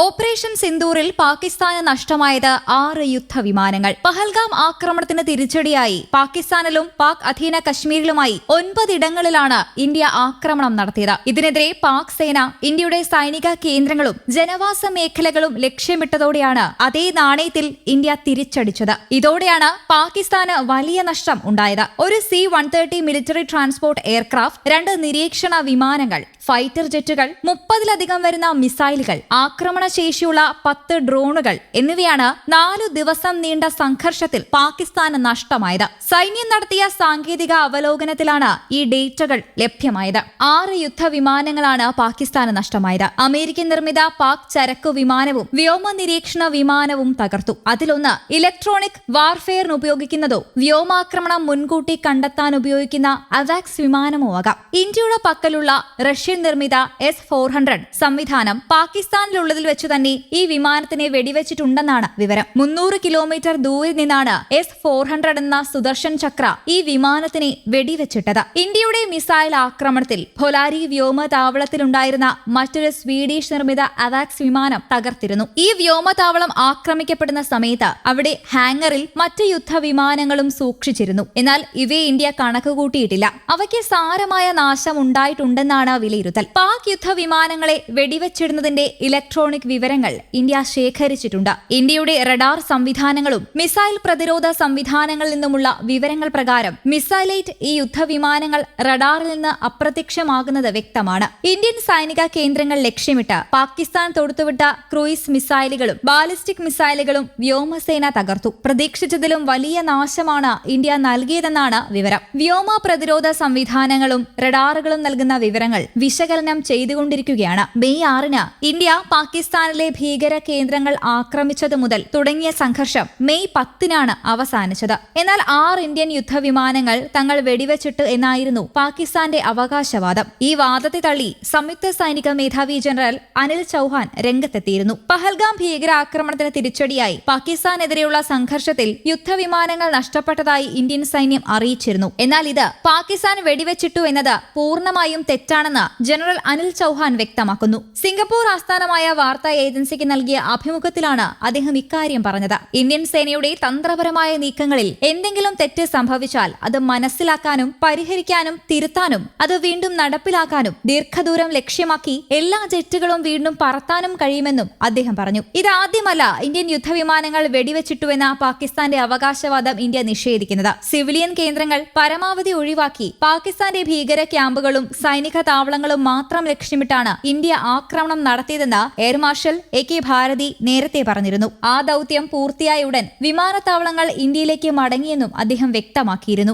Operation സിന്ദൂറിൽ പാകിസ്ഥാന് നഷ്ടമായത് ആറ് യുദ്ധവിമാനങ്ങൾ. പഹൽഗാം ആക്രമണത്തിന് തിരിച്ചടിയായി. പാകിസ്ഥാനിലും പാക് അധീന കശ്മീരിലുമായി ഒൻപതിടങ്ങളിലാണ് ഇന്ത്യ ആക്രമണം നടത്തിയത്. ഇതിനെതിരെ പാക് സേന ഇന്ത്യയുടെ സൈനിക കേന്ദ്രങ്ങളും ജനവാസ മേഖലകളും ലക്ഷ്യമിട്ടതോടെയാണ് അതേ നാണയത്തിൽ ഇന്ത്യ തിരിച്ചടിച്ചത്. ഇതോടെയാണ് പാകിസ്ഥാന് വലിയ നഷ്ടം ഉണ്ടായത്. ഒരു C one military transport aircraft രണ്ട് നിരീക്ഷണ വിമാനങ്ങൾ ഫൈറ്റർ ജെറ്റുകൾ മുപ്പതിലധികം വരുന്ന മിസൈലുകൾ ആക്രമണശേഷിയുള്ള പത്ത് ഡ്രോണുകൾ എന്നിവയാണ് നാലു ദിവസം നീണ്ട സംഘർഷത്തിൽ പാകിസ്ഥാന് നഷ്ടമായത്. സൈന്യം നടത്തിയ സാങ്കേതിക അവലോകനത്തിലാണ് ഈ ഡേറ്റകൾ ലഭ്യമായത്. ആറ് യുദ്ധവിമാനങ്ങളാണ് പാകിസ്ഥാന് നഷ്ടമായത്. അമേരിക്കൻ നിർമ്മിത പാക് ചരക്കു വിമാനവും വ്യോമ നിരീക്ഷണ വിമാനവും തകർത്തു. അതിലൊന്ന് ഇലക്ട്രോണിക് വാർഫെയറിന് ഉപയോഗിക്കുന്നതോ വ്യോമാക്രമണം മുൻകൂട്ടി കണ്ടെത്താൻ ഉപയോഗിക്കുന്ന അവാക്സ് വിമാനമോ ആകാം. ഇന്ത്യയുടെ പക്കലുള്ള റഷ്യൻ നിർമ്മിത എസ് ഫോർ ഹൺഡ്രഡ് സംവിധാനം പാകിസ്ഥാനിലുള്ളതിൽ വെച്ച് തന്നെ ഈ വിമാനത്തിനെ വെടിവെച്ചിട്ടുണ്ടെന്നാണ് വിവരം. മുന്നൂറ് കിലോമീറ്റർ ദൂരെ നിന്നാണ് എസ് ഫോർ ഹൺഡ്രഡ് എന്ന സുദർശൻ ചക്ര ഈ വിമാനത്തിനെ വെടിവെച്ചിട്ടത്. ഇന്ത്യയുടെ മിസൈൽ ആക്രമണത്തിൽ ഭൊലാരി വ്യോമതാവളത്തിലുണ്ടായിരുന്ന മറ്റൊരു സ്വീഡിഷ് നിർമ്മിത അവാക്സ് വിമാനം തകർത്തിരുന്നു. ഈ വ്യോമതാവളം ആക്രമിക്കപ്പെടുന്ന സമയത്ത് അവിടെ ഹാങ്ങറിൽ മറ്റ് യുദ്ധവിമാനങ്ങളും സൂക്ഷിച്ചിരുന്നു. എന്നാൽ ഇവയെ ഇന്ത്യ കണക്കുകൂട്ടിയിട്ടില്ല. അവയ്ക്ക് സാരമായ നാശം ഉണ്ടായിട്ടുണ്ടെന്നാണ് വിലയിരുത്തൽ. പാക് യുദ്ധ വിമാനങ്ങളെ വെടിവെച്ചിടുന്നതിന്റെ ഇലക്ട്രോണിക് വിവരങ്ങൾ ഇന്ത്യ ശേഖരിച്ചിട്ടുണ്ട്. ഇന്ത്യയുടെ റഡാർ സംവിധാനങ്ങളും മിസൈൽ പ്രതിരോധ സംവിധാനങ്ങളിൽ നിന്നുമുള്ള വിവരങ്ങൾ പ്രകാരം മിസൈലൈറ്റ് ഈ യുദ്ധവിമാനങ്ങൾ റഡാറിൽ നിന്ന് അപ്രത്യക്ഷമാകുന്നത് വ്യക്തമാണ്. ഇന്ത്യൻ സൈനിക കേന്ദ്രങ്ങൾ ലക്ഷ്യമിട്ട് പാകിസ്ഥാൻ തൊടുത്തുവിട്ട ക്രൂയിസ് മിസൈലുകളും ബാലിസ്റ്റിക് മിസൈലുകളും വ്യോമസേന തകർത്തു. പ്രതീക്ഷിച്ചതിലും വലിയ നാശമാണ് ഇന്ത്യ നൽകിയതെന്നാണ് വിവരം. വ്യോമ പ്രതിരോധ സംവിധാനങ്ങളും റഡാറുകളും നൽകുന്ന വിവരങ്ങൾ വിശകലനം ചെയ്തുകൊണ്ടിരിക്കുകയാണ്. മെയ് ആറിന് ഇന്ത്യ പാകിസ്ഥാനിലെ ഭീകര കേന്ദ്രങ്ങൾ ആക്രമിച്ചത് മുതൽ തുടങ്ങിയ സംഘർഷം മെയ് പത്തിനാണ് അവസാനിച്ചത്. എന്നാൽ ആറ് ഇന്ത്യൻ യുദ്ധവിമാനങ്ങൾ തങ്ങൾ വെടിവെച്ചിട്ട് എന്നായിരുന്നു പാകിസ്ഥാന്റെ അവകാശവാദം. ഈ വാദത്തെ തള്ളി സംയുക്ത സൈനിക മേധാവി ജനറൽ അനിൽ ചൌഹാൻ രംഗത്തെത്തിയിരുന്നു. പഹൽഗാം ഭീകരാക്രമണത്തിന് തിരിച്ചടിയായി പാകിസ്ഥാനെതിരെയുള്ള സംഘർഷത്തിൽ യുദ്ധവിമാനങ്ങൾ നഷ്ടപ്പെട്ടതായി ഇന്ത്യൻ സൈന്യം അറിയിച്ചിരുന്നു. എന്നാൽ ഇത് പാകിസ്ഥാൻ വെടിവെച്ചിട്ടു എന്നത് പൂർണമായും തെറ്റാണെന്ന് ജനറൽ അനിൽ ചൌഹാൻ വ്യക്തമാക്കുന്നു. സിംഗപ്പൂർ ആസ്ഥാനമായ വാർത്താ ഏജൻസിക്ക് നൽകിയ അഭിമുഖത്തിലാണ് അദ്ദേഹം ഇക്കാര്യം പറഞ്ഞത്. ഇന്ത്യൻ സേനയുടെ തന്ത്രപരമായ നീക്കങ്ങളിൽ എന്തെങ്കിലും തെറ്റ് സംഭവിച്ചാൽ അത് മനസ്സിലാക്കാനും പരിഹരിക്കാനും തിരുത്താനും അത് വീണ്ടും നടപ്പിലാക്കാനും ദീർഘദൂരം ലക്ഷ്യമാക്കി എല്ലാ ജെറ്റുകളും വീണ്ടും പറത്താനും കഴിയുമെന്നും അദ്ദേഹം പറഞ്ഞു. ഇതാദ്യമല്ല ഇന്ത്യൻ യുദ്ധവിമാനങ്ങൾ വെടിവെച്ചിട്ടുവെന്ന പാകിസ്ഥാന്റെ അവകാശവാദം ഇന്ത്യ നിഷേധിക്കുന്നത്. സിവിലിയൻ കേന്ദ്രങ്ങൾ പരമാവധി ഒഴിവാക്കി പാകിസ്ഥാന്റെ ഭീകര ക്യാമ്പുകളും സൈനിക താവളങ്ങളും മാത്രം ലക്ഷ്യമിട്ടാണ് ഇന്ത്യ ആക്രമണം നടത്തിയതെന്ന് air marshal A K Bharti നേരത്തെ പറഞ്ഞിരുന്നു. ആ ദൗത്യം പൂർത്തിയായ ഉടൻ വിമാനത്താവളങ്ങൾ ഇന്ത്യയിലേക്ക് മടങ്ങിയെന്നും അദ്ദേഹം വ്യക്തമാക്കിയിരുന്നു.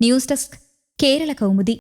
News desk Kerala Kaumudi.